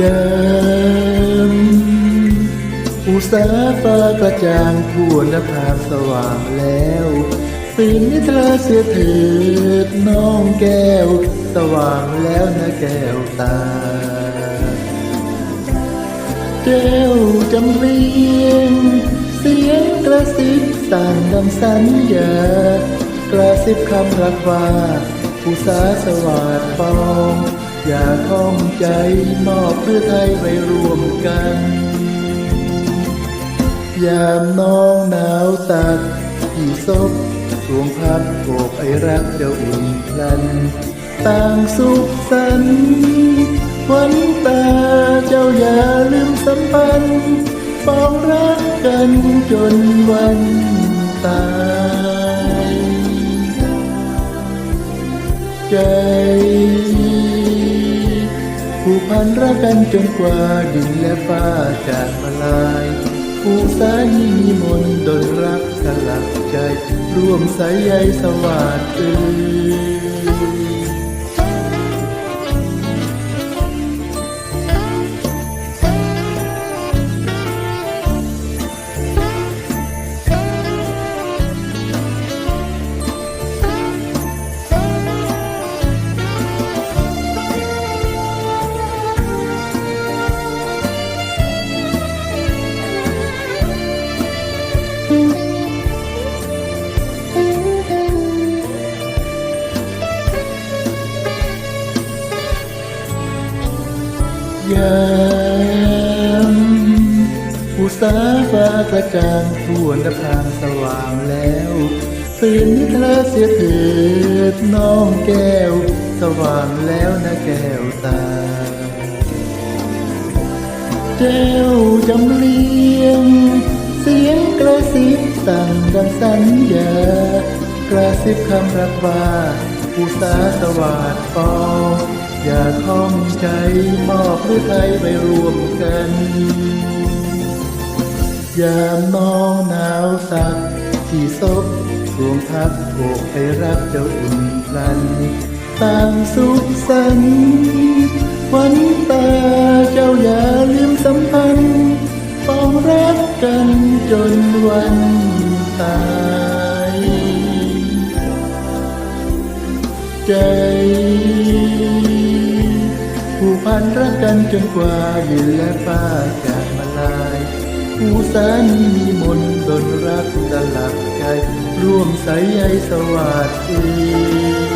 ยามอุตสาฟ้ากระจ่างทั่วนภาพสว่างแล้วปีนนิทราเสียเถิดน้องแก้ว สว่างแล้วนะแก้วตา แก้วจำเรียง เสียงกระซิบสั่งดังสัญญากระซิบคำรักว่าผู้สาสวัสดฟอง อย่าท้องใจมอบเพื่อไทยไปรวมกันยามน้องหนาวตัดที่ซบสวงพับโอบไอรักเจ้าอุ่นพลัน ต่างสุขสันวันตาเจ้าอย่าลืมสัมพันธ์ปองรักกันจนวันตายใจ ผูกพันรักกันจนกว่าดินและฟ้าจะมาลายผู้สานีมนดนรักสลักใจ ร่วมสายใยสวัสดิ์ ยามอุตสาฟ้ากระจ่างทั่วนภางสว่างแล้วตื่นนิทราเสียเถิดน้องแก้ว สว่างแล้วนะแก้วตาแก้วจำเลียง เสียงกระซิบสั่งดังสัญญากระซิบคำรักว่าอุตสาสวัสดฟองอย่า ท้องใจมอบหรือไทยไปรวมกัน ยามน้องหนาวสักที่ซบสวงทับโอกให้รักเจ้าอุ่นพลันต่างสุขสันต์วันตาเจ้าอย่าลืมสัมพันธ์ปองรักกันจนวันตายใจ ผู้พันรักกันจนกว่ายืนและฟ้าจะมาลายผู้สานีมีมนต์ดนรักสลับใจร่วมสายใยสวัสดี